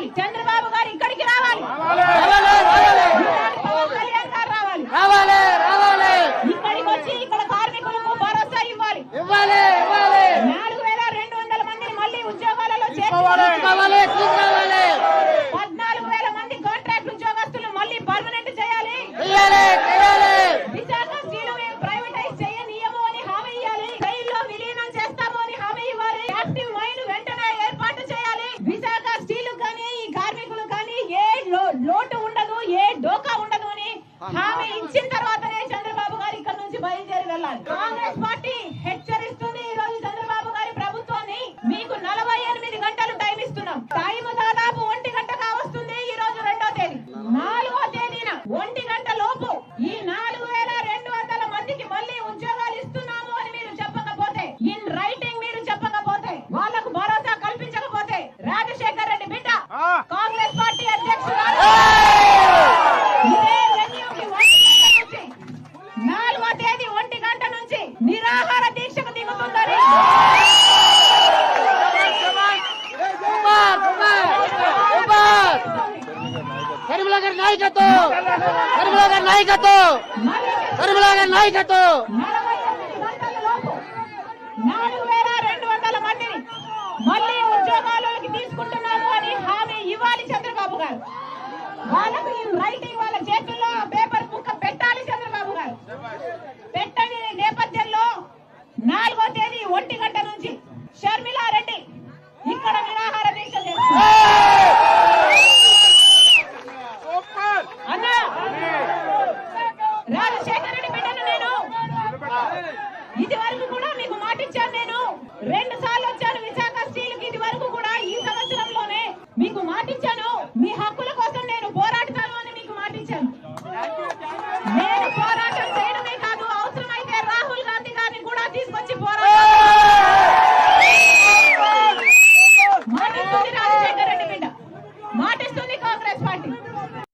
రావాలి. చంద్రబాబు గారు ఇక్కడికి రావాలి. రావాలి. రావాలి. పవన్ కళ్యాణ్ గారు రావాలి. రావాలి. రావాలి. ఇక్కడికి వచ్చి ఇక్కడ కార్మికులకు భరోసా ఇవ్వాలి. నాలుగు వేల రెండు వందల మందిని మళ్ళీ ఉద్యోగాలలో చేర్చుకోవాలి హామీ ఇచ్చిన తర్వాతనే చంద్రబాబు గారు ఇక్కడ నుంచి బయలుదేరి వెళ్ళాలి. కాంగ్రెస్ పార్టీ హెచ్చరిస్తుంది ఈ రోజు చంద్రబాబు గారి ప్రభుత్వాన్ని. మీకు నలభై ఎనిమిది గంటలు టైం ఇస్తున్నాం. టైం నిరాహార దీక్షకు దిగుతుందని. నాయకత్వం నాయకత్వం నాయకత్వం. నాలుగు వేల రెండు వందల మందిని మళ్ళీ తీసుకుంటున్నాము అని హామీ ఇవ్వాలి చంద్రబాబు గారు. వాళ్ళకు రైటింగ్ వాళ్ళ